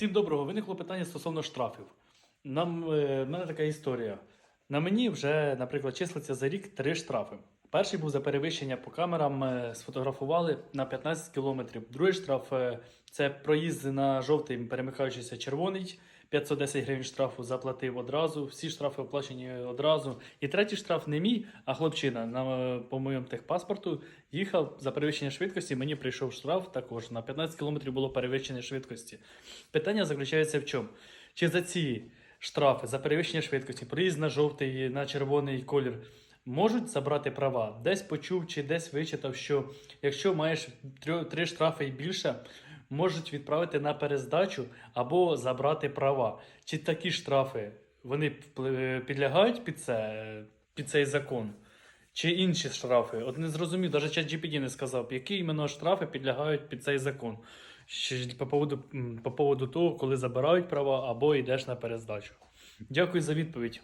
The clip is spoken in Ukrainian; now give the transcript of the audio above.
Всім доброго. Виникло питання стосовно штрафів. Нам, е, в мене така історія. На мені вже, наприклад, числиться за рік три штрафи. Перший був за перевищення по камерам, е, сфотографували на 15 кілометрів. Другий штраф е, це проїзд на жовтий, перемикаючися червоний. 510 гривень штрафу заплатив одразу. Всі штрафи оплачені одразу. І третій штраф не мій, а хлопчина на, по моєму техпаспорту їхав за перевищення швидкості. Мені прийшов штраф також на 15 кілометрів було перевищення швидкості. Питання заключається в чому? Чи за ці штрафи за перевищення швидкості, проїзд на жовтий, на червоний колір можуть забрати права? Десь почув чи десь вичитав, що якщо маєш три штрафи і більше, можуть відправити на перездачу або забрати права. Чи такі штрафи вони підлягають під це, під цей закон? Чи інші штрафи? От не зрозумів, навіть ChatGPT не сказав, які іменно штрафи підлягають під цей закон. По поводу, по поводу того, коли забирають права або йдеш на перездачу. Дякую за відповідь.